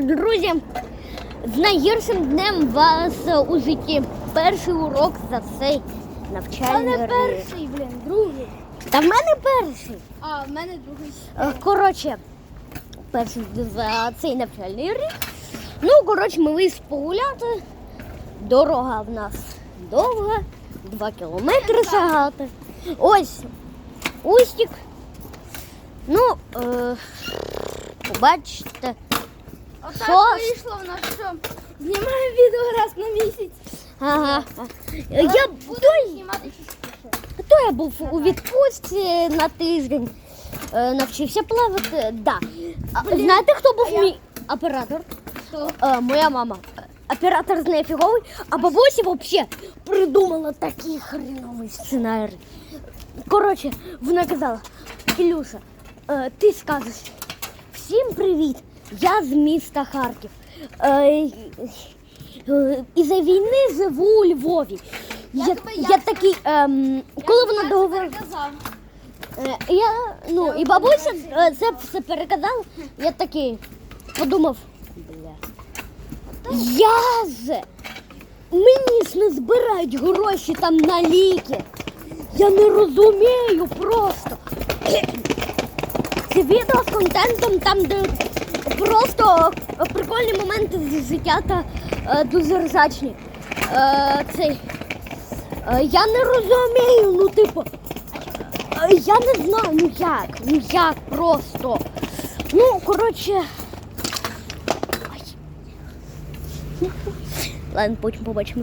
Друзі, з найгіршим днем вас у житті. Перший урок за цей навчальний рік. перший, блін, другий. Та в мене перший. А, в мене другий. Е, Коротше, перший за цей навчальний рік. Ну, коротше, ми вийшли погуляти. Дорога в нас довга, два кілометри шагати. Ось устік. Ну, е, побачите. Отак вийшло в нас, що знімаємо відео раз на місяць. Ага. Я той, знімати то я був у відпустці на тиждень, е, навчився плавати. Да. А, Знаєте, хто був а я- мій оператор? Що? Е, моя мама. Оператор з неї фіговий, а бабуся взагалі придумала такий хреновий сценарій. Коротше, вона казала, Ілюша, е, ти скажеш всім привіт, я з міста Харків. Е, е, Із-за війни живу у Львові. Я Я, тебе я, як- такий, ем, коли вона Я договорила. переказав. Е, Я, ну, і бабуся е, це все переказала. Я такий подумав, бля. Я же мені ж не збирають гроші там на ліки. Я не розумію просто. Це відео з контентом, там, де прикольні моменти з життя та е, дуже ржачні. Е, цей. Е, я не розумію, ну типу. Е, Я не знаю, ну як, ну як просто. Ну, коротше. Ладно, потім побачимо.